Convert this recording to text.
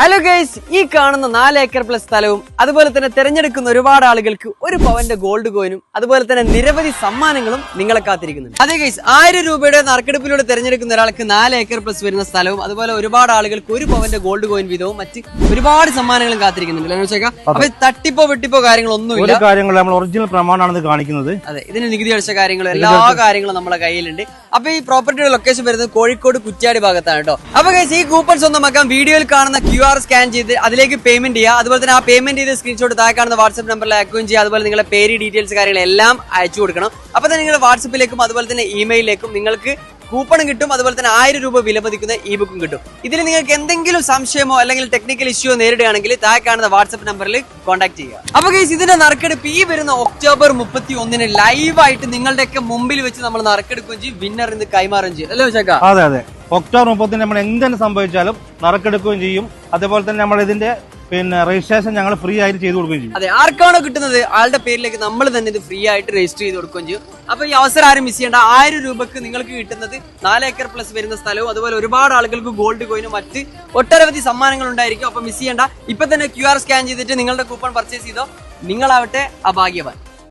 Hello guys ഈ കാണുന്ന നാല് ഏക്കർ പ്ലസ് സ്ഥലവും അതുപോലെ തന്നെ തിരഞ്ഞെടുക്കുന്ന ഒരുപാട് ആളുകൾക്ക് ഒരു പവന്റെ ഗോൾഡ് കോയിനും അതുപോലെ തന്നെ നിരവധി സമ്മാനങ്ങളും നിങ്ങളെ കാത്തിരിക്കുന്നുണ്ട്. അതെ ഗൈസ് ആയിരം രൂപയുടെ നറുക്കെടുപ്പിലൂടെ തിരഞ്ഞെടുക്കുന്ന ഒരാൾക്ക് നാല് ഏക്കർ പ്ലസ് വരുന്ന സ്ഥലവും അതുപോലെ ഒരുപാട് ആളുകൾക്ക് ഒരു പവന്റെ ഗോൾഡ് കോയിൻ വീതവും മറ്റ് ഒരുപാട് സമ്മാനങ്ങളും കാത്തിരിക്കുന്നുണ്ട്. ചോദിക്കാം അപ്പൊ തട്ടിപ്പോ വെട്ടിപ്പോ കാര്യങ്ങളൊന്നുമില്ല. കാര്യങ്ങൾ നമ്മൾ ഒറിജിനൽ പ്രമാണമാണ് കാണിക്കുന്നത്. അതെ ഇതിന് നികുതി അടിച്ച കാര്യങ്ങളും എല്ലാ കാര്യങ്ങളും നമ്മളെ കയ്യിലുണ്ട്. അപ്പൊ ഈ പ്രോപ്പർട്ടിയുടെ ലൊക്കേഷൻ വരുന്നത് കോഴിക്കോട് കുറ്റ്യാടി ഭാഗത്താണ് കേട്ടോ അപ്പൊ ഗൈസ് ഈ കൂപ്പൺ സ്വന്തമാക്കാൻ വീഡിയോയിൽ കാണുന്ന ക്യു ആർ സ്കാൻ ചെയ്ത് അതിലേക്ക് പേയ്മെന്റ് ചെയ്യുക. അതുപോലെ തന്നെ ആ പേയ്മെന്റ് ചെയ്ത് സ്ക്രീൻഷോട്ട് താഴെ കാണുന്ന വാട്സ്ആപ്പ് നമ്പറിൽ അയക്കുകയും ചെയ്യുക. അതുപോലെ നിങ്ങളുടെ പേര് ഡീറ്റെയിൽസ് കാര്യങ്ങളെല്ലാം അയച്ചു കൊടുക്കണം. അപ്പൊ തന്നെ നിങ്ങളുടെ വാട്സപ്പിലേക്കും അതുപോലെ തന്നെ ഇമെയിലേക്കും നിങ്ങൾക്ക് കൂപ്പണും കിട്ടും അതുപോലെ തന്നെ ആയിരം രൂപ വിലമതിക്കുന്ന ഇ ബുക്കും കിട്ടും. ഇതിൽ നിങ്ങൾക്ക് എന്തെങ്കിലും സംശയമോ അല്ലെങ്കിൽ ടെക്നിക്കൽ ഇഷ്യൂ നേരിടുകയാണെങ്കിൽ താഴെ കാണുന്ന വാട്സ്ആപ്പ് നമ്പറിൽ കോൺടാക്ട് ചെയ്യുക. അപ്പൊ ഗൈസ് ഇതിന്റെ നറുക്കെടുപ്പ് ഈ വരുന്ന ഒക്ടോബർ മുപ്പത്തി ഒന്നിന് ലൈവായിട്ട് നിങ്ങളുടെയൊക്കെ മുമ്പിൽ വെച്ച് നമ്മൾ നറുക്കെടുക്കുകയും ചെയ്യും. വിന്നർ ഇന്ന് കൈമാറുകയും ചെയ്യും. അല്ലേ വിശാഖ അതെ അതെ. ഒക്ടോബർ മുപ്പത്തിന് നമ്മൾ എന്തെങ്കിലും സംഭവിച്ചാലും നറുക്കെടുക്കുകയും ചെയ്യും. അതേപോലെ തന്നെ നമ്മൾ ഇതിന്റെ പിന്നെ രജിസ്ട്രേഷൻ ഞങ്ങൾ ഫ്രീ ആയിട്ട് ചെയ്തു കൊടുക്കുകയും ചെയ്യും. അതെ ആർക്കാണോ കിട്ടുന്നത് ആളുടെ പേരിലേക്ക് നമ്മൾ തന്നെ ഇത് ഫ്രീ ആയിട്ട് രജിസ്റ്റർ ചെയ്ത് കൊടുക്കുകയും ചെയ്യും. അപ്പൊ ഈ അവസരം ആരും മിസ് ചെയ്യേണ്ട. ആയിരം രൂപക്ക് നിങ്ങൾക്ക് കിട്ടുന്നത് നാല് ഏക്കർ പ്ലസ് വരുന്ന സ്ഥലവും അതുപോലെ ഒരുപാട് ആളുകൾക്ക് ഗോൾഡ് കോയിനും മറ്റ് ഒട്ടനവധി സമ്മാനങ്ങൾ ഉണ്ടായിരിക്കും. അപ്പൊ മിസ് ചെയ്യേണ്ട. ഇപ്പൊ തന്നെ ക്യു ആർ സ്കാൻ ചെയ്തിട്ട് നിങ്ങളുടെ കൂപ്പൺ പർച്ചേസ് ചെയ്തോ. നിങ്ങളാവട്ടെ അഭാഗ്യവാൻ.